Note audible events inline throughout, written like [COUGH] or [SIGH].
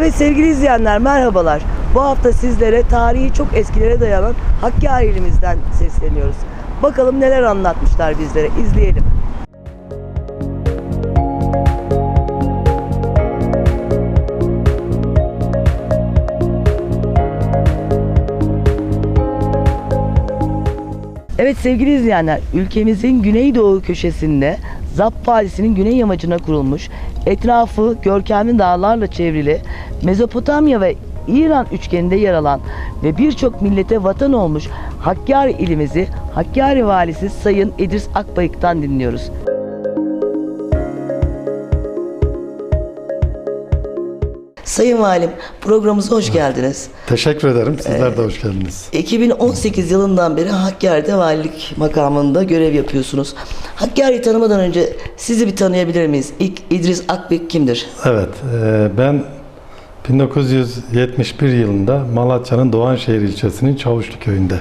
Evet sevgili izleyenler merhabalar. Bu hafta sizlere tarihi çok eskilere dayanan Hakkari ilimizden sesleniyoruz. Bakalım neler anlatmışlar bizlere izleyelim. Evet sevgili izleyenler, ülkemizin güneydoğu köşesinde Zapp Vadisi'nin güney yamacına kurulmuş, etrafı görkemli dağlarla çevrili, Mezopotamya ve İran üçgeninde yer alan ve birçok millete vatan olmuş Hakkari ilimizi Hakkari Valisi Sayın İdris Akbayık'tan dinliyoruz. Sayın Valim, programımıza hoş geldiniz. Teşekkür ederim. Sizler de hoş geldiniz. 2018 yılından beri Hakkari'de valilik makamında görev yapıyorsunuz. Hakkari'yi tanımadan önce sizi bir tanıyabilir miyiz? İlk İdris Akbek kimdir? Evet, e, ben 1971 yılında Malatya'nın Doğanşehir ilçesinin Çavuşlu köyünde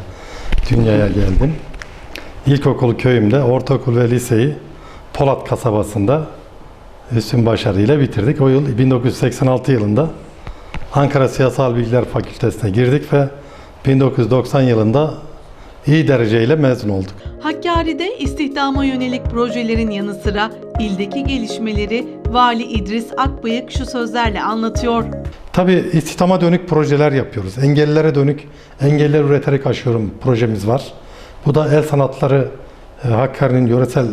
dünyaya geldim. İlkokul köyümde, ortaokul ve liseyi Polat kasabasında üstün başarıyla bitirdik. O yıl 1986 yılında Ankara Siyasal Bilgiler Fakültesine girdik ve 1990 yılında iyi dereceyle mezun olduk. Hakkari'de istihdama yönelik projelerin yanı sıra ildeki gelişmeleri Vali İdris Akbayık şu sözlerle anlatıyor. Tabii istihdama dönük projeler yapıyoruz. Engellilere dönük engeller üreterek aşıyorum projemiz var. Bu da el sanatları e, Hakkari'nin yöresel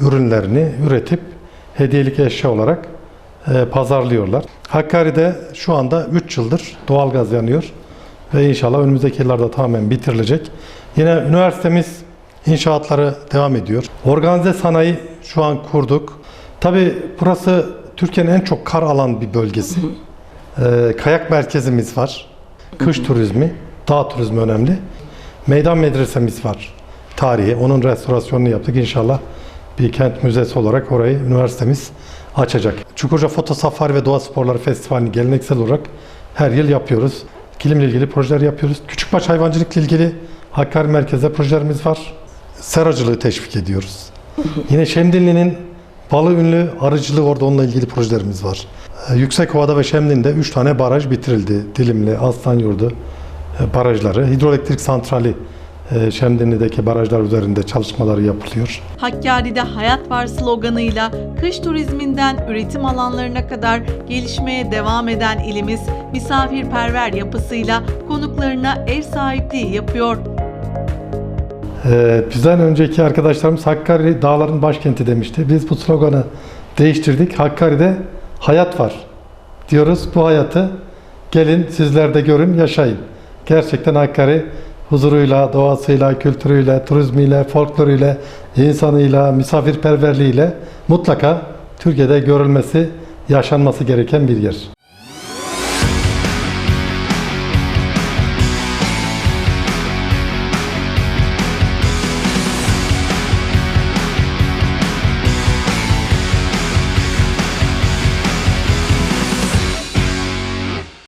ürünlerini üretip hediyelik eşya olarak e, pazarlıyorlar. Hakkari'de şu anda 3 yıldır doğalgaz yanıyor ve inşallah önümüzdeki yıllarda tamamen bitirilecek. Yine üniversitemiz inşaatları devam ediyor. Organize sanayi şu an kurduk. Tabii burası Türkiye'nin en çok kar alan bir bölgesi. Ee, kayak merkezimiz var. Kış turizmi, dağ turizmi önemli. Meydan medresemiz var. Tarihi. Onun restorasyonunu yaptık. İnşallah bir kent müzesi olarak orayı üniversitemiz açacak. Çukurca Foto Safari ve Doğa Sporları Festivali'ni geleneksel olarak her yıl yapıyoruz. Kilimle ilgili projeler yapıyoruz. Küçükbaş hayvancılıkla ilgili Hakkari merkezde projelerimiz var. Seracılığı teşvik ediyoruz. [LAUGHS] Yine Şemdinli'nin balı ünlü arıcılığı orada onunla ilgili projelerimiz var. Ee, Yüksekova'da ve Şemdin'de 3 tane baraj bitirildi. Dilimli, Aslanyurdu e, barajları. Hidroelektrik santrali Şemdinli'deki barajlar üzerinde çalışmaları yapılıyor. Hakkari'de hayat var sloganıyla kış turizminden üretim alanlarına kadar gelişmeye devam eden ilimiz misafirperver yapısıyla konuklarına ev sahipliği yapıyor. Ee, bizden önceki arkadaşlarımız Hakkari dağların başkenti demişti. Biz bu sloganı değiştirdik. Hakkari'de hayat var diyoruz. Bu hayatı gelin sizler de görün, yaşayın. Gerçekten Hakkari huzuruyla, doğasıyla, kültürüyle, turizmiyle, folkloruyla, insanıyla, misafirperverliğiyle mutlaka Türkiye'de görülmesi, yaşanması gereken bir yer.